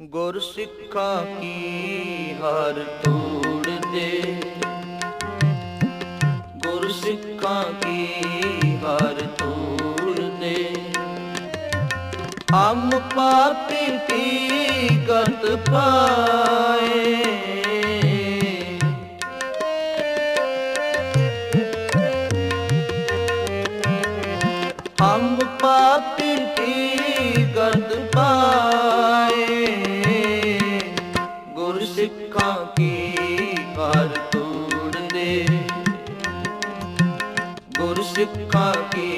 ਗੁਰ ਸਿੱਖਾਂ ਕੀ ਹਰ ਤੋੜ ਦੇ ਗੁਰ ਸਿੱਖਾਂ ਕੀ ਹਰ ਤੋੜ ਦੇ ਹਮ ਪਾਪੀ ਕੀ ਗਤ ਪਾਏ। ਹਮ ਪਾਪੀ ਕਰ ਤੋੜ ਗੁਰ ਸਿੱਖਾਂ ਕੀ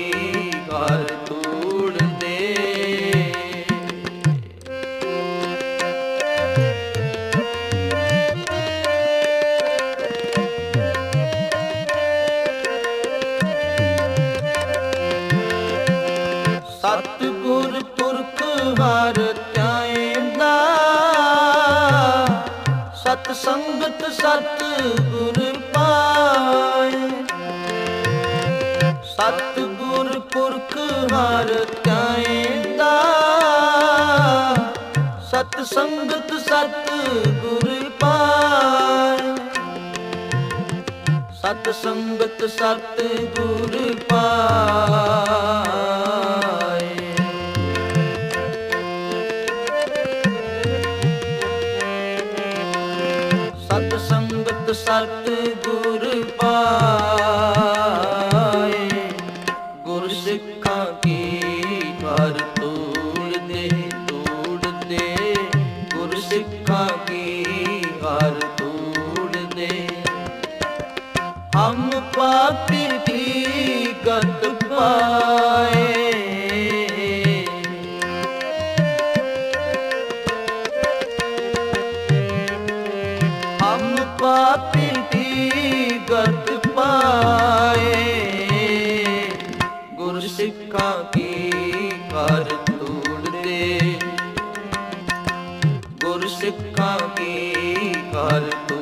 ਸੰਗਤ ਸਤ ਗੁਰ ਪਾਏ। ਸਤ ਗੁਰ ਪੁਰਖ ਹਰ ਧਿਆਇਂਦਾ ਸਤ ਸੰਗਤ ਸਤ ਗੁਰ ਪਾਏ। ਸਤ ਸੰਗਤ ਸਤ ਗੁਰ ਪਾਏ। ਸਤ ਗੁਰ ਪਾਏ, ਗੁਰ ਸਿੱਖਾਂ ਕੀ ਹਰ ਤੋੜ ਦੇ ਤੋੜ ਦੇ ਗੁਰ ਸਿੱਖਾਂ ਕੀ ਹਰ ਤੋੜ ਦੇ ਹਮ ਪਾਪੀ ਦੀ ਗਤ ਪਾਏ ਹਮ ਪਾਪੀ ਦੀ ਗਤ ਪਾਏ। ਗੁਰ ਸਿੱਖਾਂ ਕੀ ਕਰ ਤੋੜ ਗੁਰ ਸਿੱਖਾਂ ਕੀ ਕਰ ਤੋੜ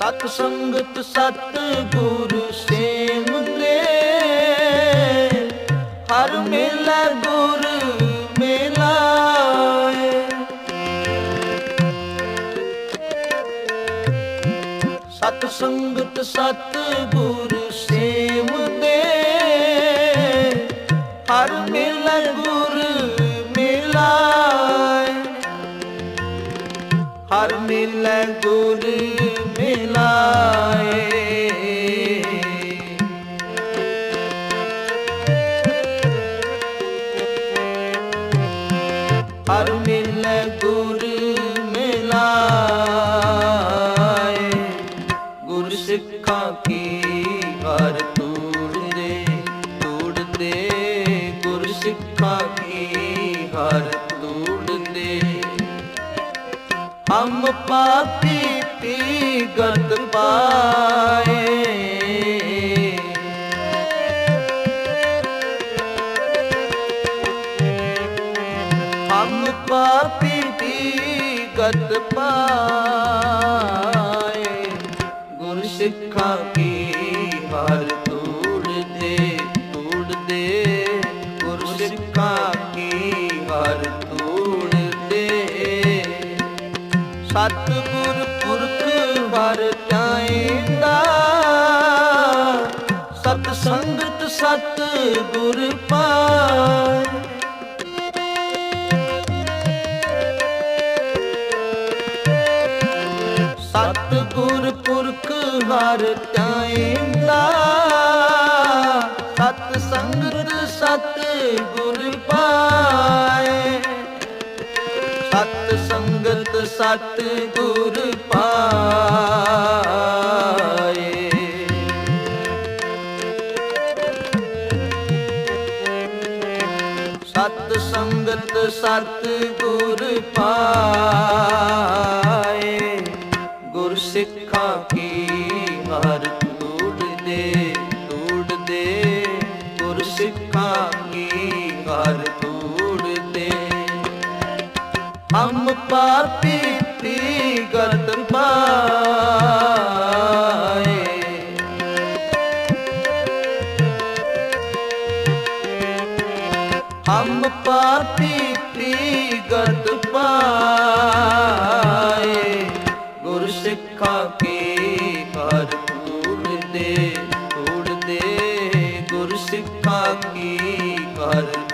ਸਤ ਸੰਗਤ ਸਤ ਗੁਰ ਸੇਮ ਹਰ ਮੇਲਾ ਗੁਰ ਮੇਲਾਏ ਸਤ ਸੰਗਤ ਸਤ ਗੁਰ ਸੇਮ ਦੇ। ਹਰ ਮੇਲਾ ਗੁਰ ਮੇਲਾਏ ਹਰ ਮਿਲੈ ਗੁਰ ਮਿਲਾਏ ਹਰ ਮਿਲ ਗੁਰ ਮਿਲਾਏ ਗੁਰ ਸਿੱਖਾਂ ਕੀ ਹਰ ਤੂੜਦੇ ਦੇ ਗੁਰ ਸਿੱਖਾਂ ਕੀ ਹਰ ਤੋੜ ਹਮ ਪਾਪੀ ਪੀ ਗਤ ਪਾਏ। ਹਮ ਪਾਪੀ ਪੀ ਗਤ ਪਾਏ। ਗੁਰ ਸਿੱਖਾ ਕੀ ਹਰ ਤੋੜ ਦੇ ਤੋੜ ਦੇ। ਗੁਰ ਸਿੱਖਾ ਕੀ ਹਰ ਤੋੜ ਦੇ। ਸਤਿਗੁਰ ਪੁਰਖ ਵਰ ਚਾਹੀਦਾ ਸਤ ਸੰਗਤ ਸਤ ਗੁਰ ਪਾਏ ਸਤਿਗੁਰ ਪੁਰਖ ਵਰ ਚਾਹੀਦਾ ਸਤ ਸੰਗਤ ਸਤ ਗੁਰ ਪਾਏ ਸਤ ਸੰਗਤ ਸਤ ਗੁਰ ਪਾਏ। ਸਤ ਸੰਗਤ ਸਤ ਗੁਰ ਪਾਏ। ਗੁਰ ਸਿੱਖਾਂ ਕੀ ਹਰ ਹਮ ਪਾਪੀ ਤੀ ਗਤ ਪਾਏ। ਹਮ ਪਾਪੀ ਤੀ ਗਤ ਪਾਏ। ਗੁਰ ਸਿੱਖਾਂ ਕੀ ਕਰ ਤੂੜਦੇ ਤੂੜਦੇ ਗੁਰ ਸਿੱਖਾਂ ਕੀ ਕਰ ਤੂੜਦੇ